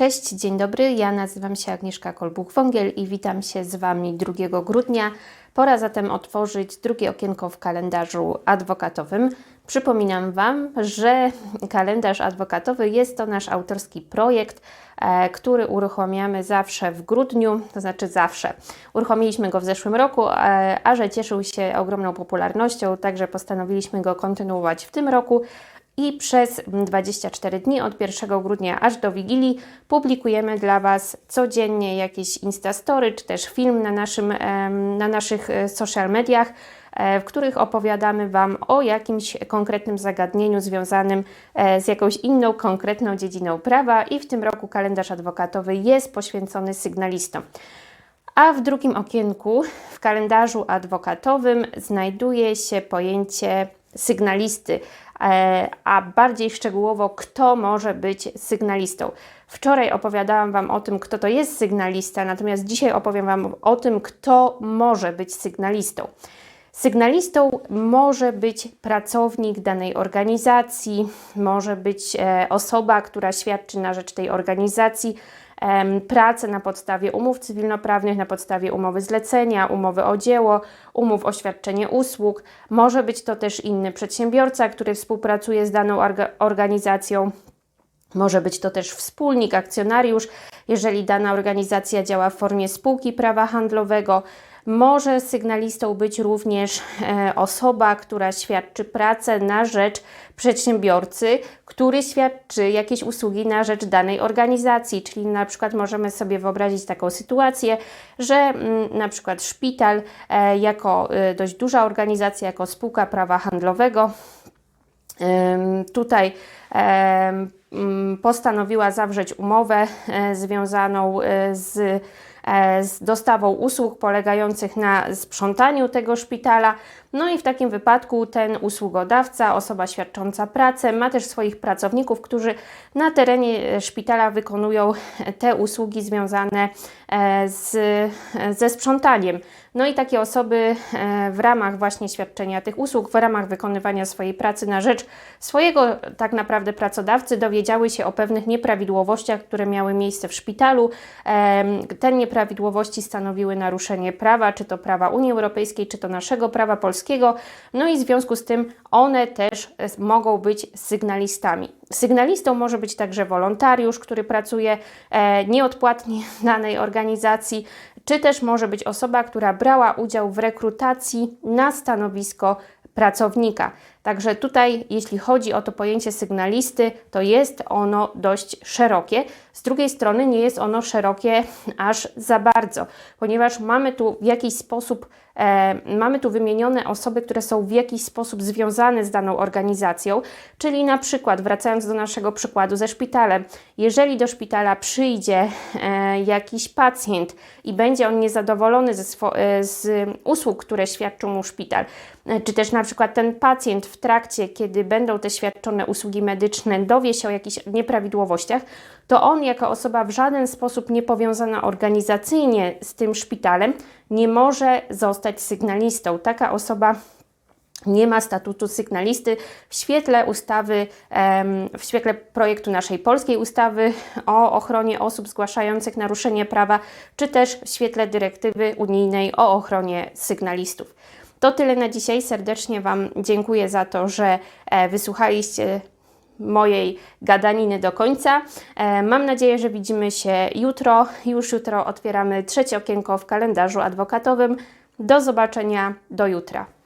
Cześć, dzień dobry. Ja nazywam się Agnieszka Kolbuch-Wągiel i witam się z Wami 2 grudnia. Pora zatem otworzyć drugie okienko w kalendarzu adwokatowym. Przypominam Wam, że kalendarz adwokatowy jest to nasz autorski projekt, e, który uruchamiamy zawsze w grudniu, to znaczy zawsze. Uruchomiliśmy go w zeszłym roku, e, a że cieszył się ogromną popularnością, także postanowiliśmy go kontynuować w tym roku i przez 24 dni od 1 grudnia aż do Wigilii publikujemy dla Was codziennie jakieś Instastory czy też film na, naszym, na naszych e, social mediach, e, w których opowiadamy Wam o jakimś konkretnym zagadnieniu związanym e, z jakąś inną konkretną dziedziną prawa i w tym roku kalendarz adwokatowy jest poświęcony sygnalistom. A w drugim okienku w kalendarzu adwokatowym znajduje się pojęcie sygnalisty, a bardziej szczegółowo, kto może być sygnalistą. Wczoraj opowiadałam Wam o tym, kto to jest sygnalista, natomiast dzisiaj opowiem Wam o tym, kto może być sygnalistą. Sygnalistą może być pracownik danej organizacji, może być e, osoba, która świadczy na rzecz tej organizacji, pracę na podstawie umów cywilnoprawnych, na podstawie umowy zlecenia, umowy o dzieło, umów o świadczenie usług. Może być to też inny przedsiębiorca, który współpracuje z daną organizacją. Może być to też wspólnik, akcjonariusz, jeżeli dana organizacja działa w formie spółki prawa handlowego. Może sygnalistą być również e, osoba, która świadczy pracę na rzecz przedsiębiorcy, który świadczy jakieś usługi na rzecz danej organizacji, czyli na przykład możemy sobie wyobrazić taką sytuację, że mm, na przykład szpital e, jako e, dość duża organizacja, jako spółka prawa handlowego tutaj mm, postanowiła zawrzeć umowę związaną z z dostawą usług polegających na sprzątaniu tego szpitala. No i w takim wypadku ten usługodawca, osoba świadcząca pracę, ma też swoich pracowników, którzy na terenie szpitala wykonują te usługi związane e, z, ze sprzątaniem. No i takie osoby e, w ramach właśnie świadczenia tych usług, w ramach wykonywania swojej pracy na rzecz swojego tak naprawdę pracodawcy dowiedziały się o pewnych nieprawidłowościach, które miały miejsce w szpitalu. Te nieprawidłowości stanowiły naruszenie prawa, czy to prawa Unii Europejskiej, czy to naszego prawa polskiego. No i w związku z tym one też mogą być sygnalistami. Sygnalistą może być także wolontariusz, który pracuje e, nieodpłatnie w danej organizacji, czy też może być osoba, która brała udział w rekrutacji na stanowisko pracownika. Także tutaj, jeśli chodzi o to pojęcie sygnalisty, to jest ono dość szerokie. Z drugiej strony nie jest ono szerokie aż za bardzo, ponieważ mamy tu w jakiś sposób, e, mamy tu wymienione osoby, które są w jakiś sposób związane z daną organizacją, czyli na przykład, wracając do naszego przykładu ze szpitalem, jeżeli do szpitala przyjdzie e, jakiś pacjent i będzie on niezadowolony ze e, z usług, które świadczył mu szpital, e, czy też na przykład ten pacjent w trakcie, kiedy będą te świadczone usługi medyczne, dowie się o jakichś nieprawidłowościach, to on, jako osoba w żaden sposób niepowiązana organizacyjnie z tym szpitalem, nie może zostać sygnalistą. Taka osoba nie ma statutu sygnalisty w świetle ustawy, w świetle projektu naszej polskiej ustawy o ochronie osób zgłaszających naruszenie prawa, czy też w świetle dyrektywy unijnej o ochronie sygnalistów. To tyle na dzisiaj. Serdecznie Wam dziękuję za to, że e, wysłuchaliście mojej gadaniny do końca. E, mam nadzieję, że widzimy się jutro. Już jutro otwieramy trzecie okienko w kalendarzu adwokatowym. Do zobaczenia do jutra.